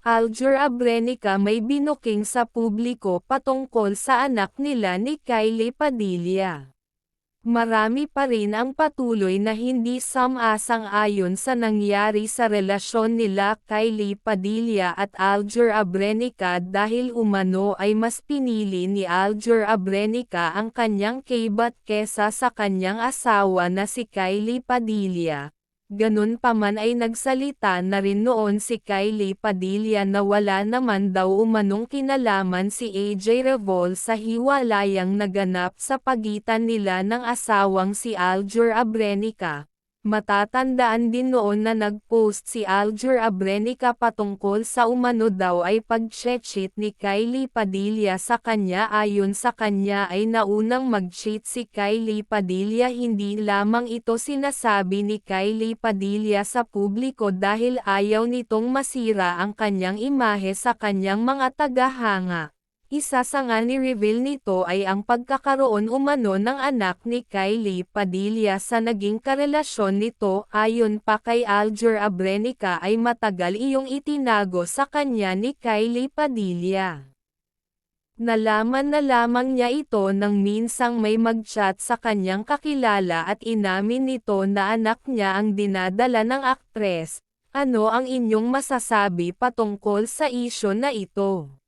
Alger Abrenica may binuking sa publiko patungkol sa anak nila ni Kylie Padilla. Marami pa rin ang patuloy na hindi sam-asang-ayon sa nangyari sa relasyon nila Kylie Padilla at Alger Abrenica dahil umano ay mas pinili ni Alger Abrenica ang kanyang kaybat kesa sa kanyang asawa na si Kylie Padilla. Ganun pa man ay nagsalita na rin noon si Kylie Padilla na wala naman daw umanong kinalaman si AJ Revol sa hiwalayang naganap sa pagitan nila ng asawang si Alger Abrenica. Matatandaan din noon na nag-post si Alger Abrenica patungkol sa umano daw ay pag-cheat ni Kylie Padilla sa kanya ayon sa kanya ay naunang mag-cheat si Kylie Padilla hindi lamang ito sinasabi ni Kylie Padilla sa publiko dahil ayaw nitong masira ang kanyang imahe sa kanyang mga tagahanga. Isa sa nga ni-reveal nito ay ang pagkakaroon umano ng anak ni Kylie Padilla sa naging karelasyon nito ayon pa kay Alger Abrenica ay matagal iyong itinago sa kanya ni Kylie Padilla. Nalaman na lamang niya ito nang minsang may mag-chat sa kanyang kakilala at inamin nito na anak niya ang dinadala ng aktres. Ano ang inyong masasabi patungkol sa isyo na ito?